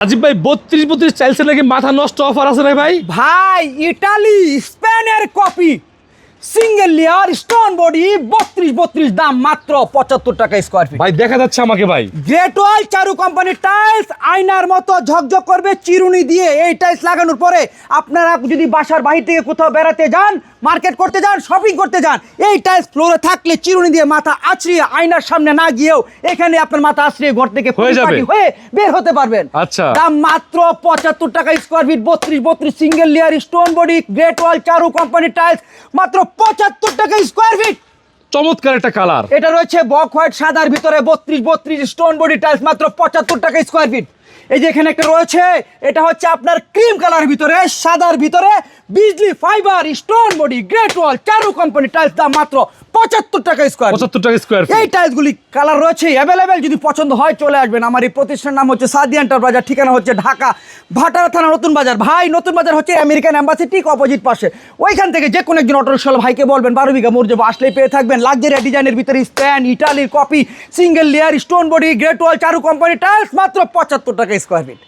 রাজীব ভাই বত্রিশ বত্রিশ চাইছে নাকি মাথা নষ্ট অফার আছে রে ভাই? ভাই ইটালি স্পেনের copy. Single layer stone body বত্রিশ বত্রিশ দাম মাত্র পঁচাত্তর টাকা স্কোয়ার ফিট ভাই দেখা যাচ্ছে আমাকে ভাই। গ্রেট ওয়াল চারু কোম্পানির টাইলস আয়নার মতো ঝকঝক করবে চিরুনি দিয়ে এই টাইলস লাগানোর পরে আপনারা যদি বাসার বাহির থেকে কোথাও বেড়াতে যান মার্কেট করতে যান শপিং করতে যান এই টাইলস ফ্লোরে থাকলে চিরুনি দিয়ে মাথা আছড়িয়ে আয়নার সামনে না গিয়েও এখানে আপনার মাথা আছড়িয়ে ঘর থেকে হয়ে বের হতে পারবেন। আচ্ছা। দাম মাত্র পঁচাত্তর টাকা স্কোয়ার ফিট বত্রিশ বত্রিশ single layer stone body great wall Charu কোম্পানির টাইলস মাত্র পঁচাত্তর টাকা স্কোয়ার ফিট চমৎকার একটা কালার এটা রয়েছে বক হোয়াইট সাদার ভিতরে বত্রিশ বত্রিশ স্টোন বডি টাইলস মাত্র পঁচাত্তর টাকা স্কোয়ার ফিট এই যে এখানে একটা রয়েছে এটা হচ্ছে আপনার ক্রিম কালার ভিতরে সাদার ভিতরে বিজলি fibre stone body great wall Charu company tiles দাম মাত্র পঁচাত্তর টাকা স্কোয়ার পঁচাত্তর টাকা স্কোয়ার এই টাইলসগুলি কালার রয়েছে অ্যাভেলেবেল যদি পছন্দ হয় চলে আসবেন। আমার এই প্রতিষ্ঠানের নাম হচ্ছে সাদি এন্টারপ্রাইজার ঠিকানা হচ্ছে ঢাকা ভাটারা থানা নতুন বাজার। ভাই নতুন বাজার হচ্ছে আমেরিকান অ্যাম্বাসি ঠিক অপোজিট পাশে। ওইখান থেকে যে কোনো একজন অটোরিক্সাল ভাইকে বলবেন বারো বিঘা মর্যাদা আসলেই পেয়ে থাকবেন। লাক্সারিয়া ডিজাইনের ভিতরে স্প্যান ইটালির copy single layer stone body great wall Charu company tiles মাত্র পঁচাত্তর টাকা স্কোয়ার ফিট